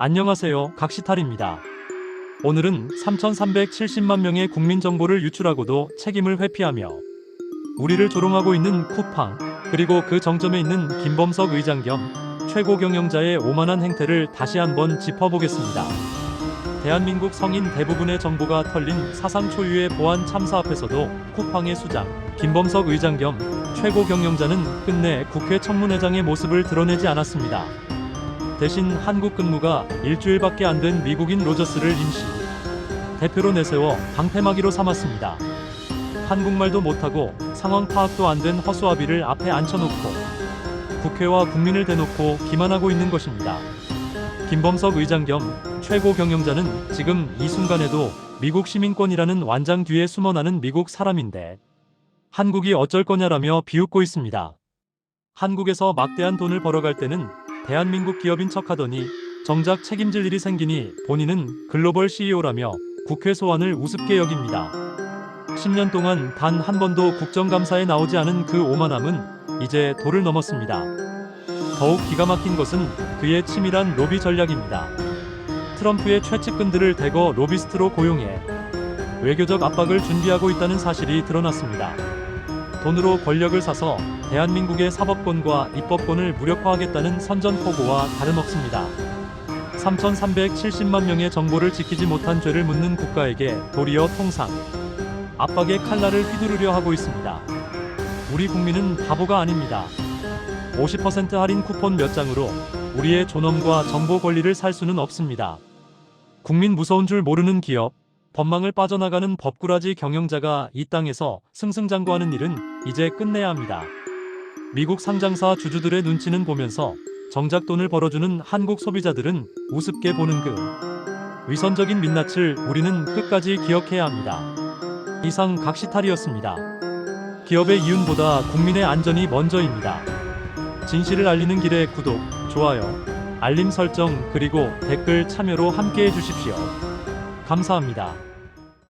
안녕하세요. 각시탈입니다. 오늘은 3,370만 명의 국민 정보를 유출하고도 책임을 회피하며 우리를 조롱하고 있는 쿠팡 그리고 그 정점에 있는 김범석 의장 겸 최고 경영자의 오만한 행태를 다시 한번 짚어보겠습니다. 대한민국 성인 대부분의 정보가 털린 사상 초유의 보안 참사 앞에서도 쿠팡의 수장 김범석 의장 겸 최고 경영자는 끝내 국회 청문회장의 모습을 드러내지 않았습니다. 대신 한국 근무가 일주일밖에 안 된 미국인 로저스를 임시 대표로 내세워 방패막이로 삼았습니다. 한국말도 못하고 상황 파악도 안 된 허수아비를 앞에 앉혀놓고 국회와 국민을 대놓고 기만하고 있는 것입니다. 김범석 의장 겸 최고 경영자는 지금 이 순간에도 미국 시민권이라는 완장 뒤에 숨어나는 미국 사람인데 한국이 어쩔 거냐라며 비웃고 있습니다. 한국에서 막대한 돈을 벌어갈 때는 대한민국 기업인 척하더니 정작 책임질 일이 생기니 본인은 글로벌 CEO라며 국회 소환을 우습게 여깁니다. 10년 동안 단 한 번도 국정감사에 나오지 않은 그 오만함은 이제 도를 넘었습니다. 더욱 기가 막힌 것은 그의 치밀한 로비 전략입니다. 트럼프의 최측근들을 대거 로비스트로 고용해 외교적 압박을 준비하고 있다는 사실이 드러났습니다. 돈으로 권력을 사서 대한민국의 사법권과 입법권을 무력화하겠다는 선전포고와 다름없습니다. 3,370만 명의 정보를 지키지 못한 죄를 묻는 국가에게 도리어 통상 압박의 칼날을 휘두르려 하고 있습니다. 우리 국민은 바보가 아닙니다. 50% 할인 쿠폰 몇 장으로 우리의 존엄과 정보 권리를 살 수는 없습니다. 국민 무서운 줄 모르는 기업, 법망을 빠져나가는 법꾸라지 경영자가 이 땅에서 승승장구하는 일은 이제 끝내야 합니다. 미국 상장사 주주들의 눈치는 보면서 정작 돈을 벌어주는 한국 소비자들은 우습게 보는 그 위선적인 민낯을 우리는 끝까지 기억해야 합니다. 이상 각시탈이었습니다. 기업의 이윤보다 국민의 안전이 먼저입니다. 진실을 알리는 길에 구독, 좋아요, 알림 설정 그리고 댓글 참여로 함께해 주십시오. 감사합니다.